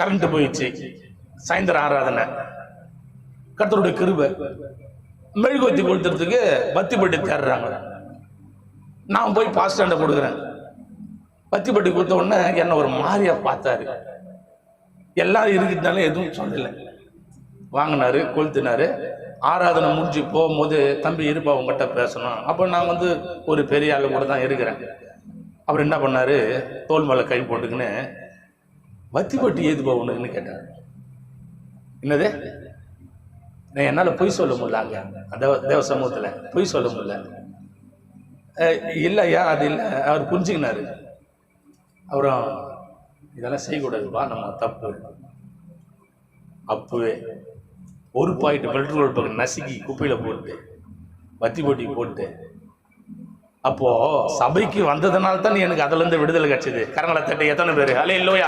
Current போயிடுச்சு. சாயந்தரம் ஆராதனை கர்த்தருடைய கிருபை மெழுகுவத்தி கொளுத்துறதுக்கு பத்தி பட்டி தேடுறாங்க. நான் போய் பாஸ் ஸ்டாண்டை கொடுக்குறேன். பத்தி பட்டி கொடுத்த உடனே என்னை ஒரு மாதிரியா பார்த்தாரு. எல்லாம் இருக்குதுனால எதுவும் சொல்லலை. வாங்கினாரு கொளுத்தினாரு. ஆராதனை முடிஞ்சு போகும்போது தம்பி இருப்பா உங்ககிட்ட பேசணும். அப்போ நான் வந்து ஒரு பெரிய ஆள் கூட தான் இருக்கிறேன். அவர் என்ன பண்ணார்? தோல் மேலே கை போட்டுக்கின்னு வத்தி பட்டி ஏது உனக்குன்னு கேட்டார் என்னது? நான் என்னால் பொய் சொல்ல முடியல அங்கே. அந்த தேவ சமூகத்தில் பொய் சொல்ல முடியல. இல்லையா? அது இல்லை. அவர் புரிஞ்சுக்கினாரு. அப்புறம் இதெல்லாம் செய்யக்கூடாதுப்பா. நம்ம தப்பு. அப்பவே ஒரு பாயிண்ட் பெட்ரோல் பக்கம் நசுக்கி குப்பையில் போட்டு வத்தி போட்டி. போட்டு அப்போ சபைக்கு வந்ததுனால தான் எனக்கு அதுல இருந்து விடுதலை கிடைச்சது. கரங்களை தட்டி எத்தனை பேர்? அலே இல்லையா